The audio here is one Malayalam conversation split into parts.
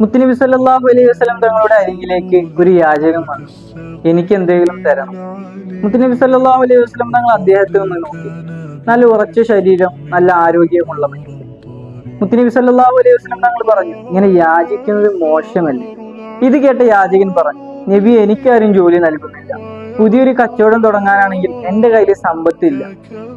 മുത്തനബി സല്ലാഹു അലൈഹി വസ്ലം തങ്ങളുടെ അരികിലേക്ക് ഒരു യാചകം വന്നു. എനിക്ക് എന്തെങ്കിലും തരണം. മുത്തനബി സല്ലാഹു അലൈഹി വസ്ലം തങ്ങൾ അദ്ദേഹത്തെ ഒന്ന് നോക്കി. നല്ല ഉറച്ച ശരീരം നല്ല ആരോഗ്യമുള്ള മുത്തനബി സല്ലല്ലാഹു അലൈഹി വസ്ലം തങ്ങൾ പറഞ്ഞു ഇങ്ങനെ യാചിക്കുന്നത് മോശമല്ല? ഇത് കേട്ട യാചകൻ പറഞ്ഞു നബി എനിക്കാരും ജോലി നൽകുന്നില്ല. പുതിയൊരു കച്ചവടം തുടങ്ങാനാണെങ്കിൽ എന്റെ കയ്യിൽ സമ്പത്തില്ല.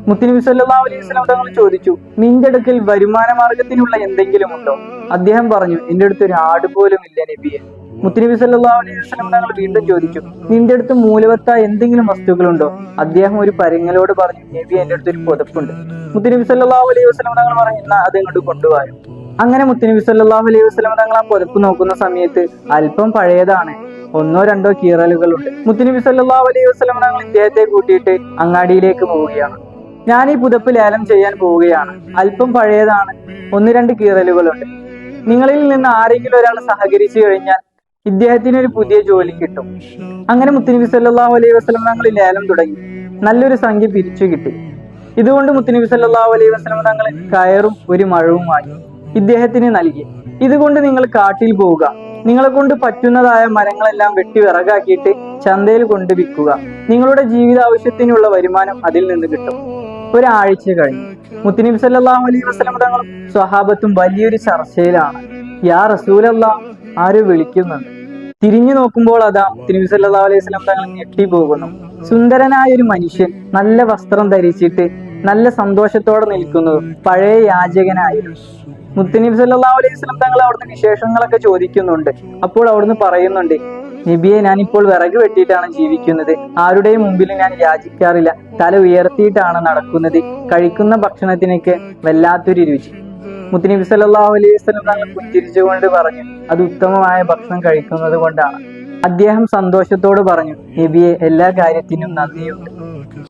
മുത്തനബി സല്ലാ അലൈഹി വസല്ലം തങ്ങൾ ചോദിച്ചു നിന്റെ അടുക്കൽ വരുമാന മാർഗത്തിനുള്ള എന്തെങ്കിലും ഉണ്ടോ? അദ്ദേഹം പറഞ്ഞു എന്റെ അടുത്ത് ഒരു ആട് പോലും ഇല്ല നബിയെ. മുത്തനബി സല്ലാ അലൈഹി വസല്ലം തങ്ങൾ വീണ്ടും ചോദിച്ചു നിന്റെ അടുത്ത് മൂലവത്ത എന്തെങ്കിലും വസ്തുക്കളുണ്ടോ? അദ്ദേഹം ഒരു പരിങ്ങലോട് പറഞ്ഞു നബി എന്റെ അടുത്ത് ഒരു പുതപ്പുണ്ട്. മുത്തനബി സല്ലാ അലൈഹി വസല്ലം തങ്ങൾ പറഞ്ഞു എന്നാ അത് ഇങ്ങോട്ട് കൊണ്ടുപോയോ അങ്ങനെ മുത്തനബി സല്ലല്ലാഹു അലൈഹി വസല്ലം തങ്ങൾ ആ പുതപ്പ് നോക്കുന്ന സമയത്ത് അല്പം പഴയതാണ് ഒന്നോ രണ്ടോ കീറലുകളുണ്ട്. മുത്തനബി സല്ലല്ലാഹു അലൈഹി വസല്ലം തങ്ങൾ ഇദ്ദേഹത്തെ കൂട്ടിയിട്ട് അങ്ങാടിയിലേക്ക് പോവുകയാണ്. ഞാൻ ഈ പുതപ്പ് ലേലം ചെയ്യാൻ പോവുകയാണ്. അല്പം പഴയതാണ്. ഒന്ന് രണ്ട് കീറലുകളുണ്ട്. നിങ്ങളിൽ നിന്ന് ആരെങ്കിലും ഒരാൾ സഹകരിച്ചു കഴിഞ്ഞാൽ ഇദ്ദേഹത്തിന് ഒരു പുതിയ ജോലി കിട്ടും. അങ്ങനെ മുത്തനബി സല്ലല്ലാഹു അലൈഹി വസ്ലം തങ്ങൾ ലേലം തുടങ്ങി. നല്ലൊരു സംഖ്യ പിരിച്ചു കിട്ടി. ഇതുകൊണ്ട് മുത്തനബി സല്ലല്ലാഹു അലൈഹി വസ്ലം തങ്ങൾ കയറും ഒരു മഴവും വാങ്ങി. ഇദ്ദേഹത്തിന് നൽകി. ഇതുകൊണ്ട് നിങ്ങൾ കാട്ടിൽ പോവുക. നിങ്ങളെ കൊണ്ട് പറ്റുന്നതായ മരങ്ങളെല്ലാം വെട്ടി വിറകാക്കിയിട്ട് ചന്തയിൽ കൊണ്ട് വിൽക്കുക. നിങ്ങളുടെ ജീവിത ആവശ്യത്തിനുള്ള വരുമാനം അതിൽ നിന്ന് കിട്ടും. ഒരാഴ്ച കഴിഞ്ഞു. മുത്തനബി സല്ലല്ലാഹു അലൈഹി വസല്ലം തങ്ങളും സ്വഹാബത്തും വലിയൊരു ചർച്ചയിലാണ്. യാ റസൂലല്ലാ ആര് വിളിക്കുന്നുണ്ട്? തിരിഞ്ഞു നോക്കുമ്പോൾ അതാ മുത്തനബി സല്ലല്ലാഹു അലൈഹി വസല്ലം തങ്ങൾ ഞെട്ടിപ്പോകുന്നു. സുന്ദരനായ ഒരു മനുഷ്യൻ നല്ല വസ്ത്രം ധരിച്ചിട്ട് നല്ല സന്തോഷത്തോടെ നിൽക്കുന്നത് പഴയ യാചകനായിരുന്നു. മുത്തനബി സല്ലല്ലാഹു അലൈഹി വസല്ലം തങ്ങൾ അവിടുന്ന് വിശേഷങ്ങളൊക്കെ ചോദിക്കുന്നുണ്ട്. അപ്പോൾ അവിടുന്ന് പറയുന്നുണ്ട് നബിയെ ഞാൻ ഇപ്പോൾ വിറക് വെട്ടിയിട്ടാണ് ജീവിക്കുന്നത്. ആരുടെയും മുമ്പിൽ ഞാൻ യാചിക്കാറില്ല. തല ഉയർത്തിയിട്ടാണ് നടക്കുന്നത്. കഴിക്കുന്ന ഭക്ഷണത്തിനൊക്കെ വല്ലാത്തൊരു രുചി. മുത്തനബി സല്ലാഹു അലൈഹി വസ്ലം തങ്ങൾ പുഞ്ചിരിച്ചുകൊണ്ട് പറഞ്ഞു അത് ഉത്തമമായ ഭക്ഷണം കഴിക്കുന്നത് കൊണ്ടാണ്. അദ്ദേഹം സന്തോഷത്തോട് പറഞ്ഞു നബിയെ എല്ലാ കാര്യത്തിനും നന്ദിയുണ്ട്.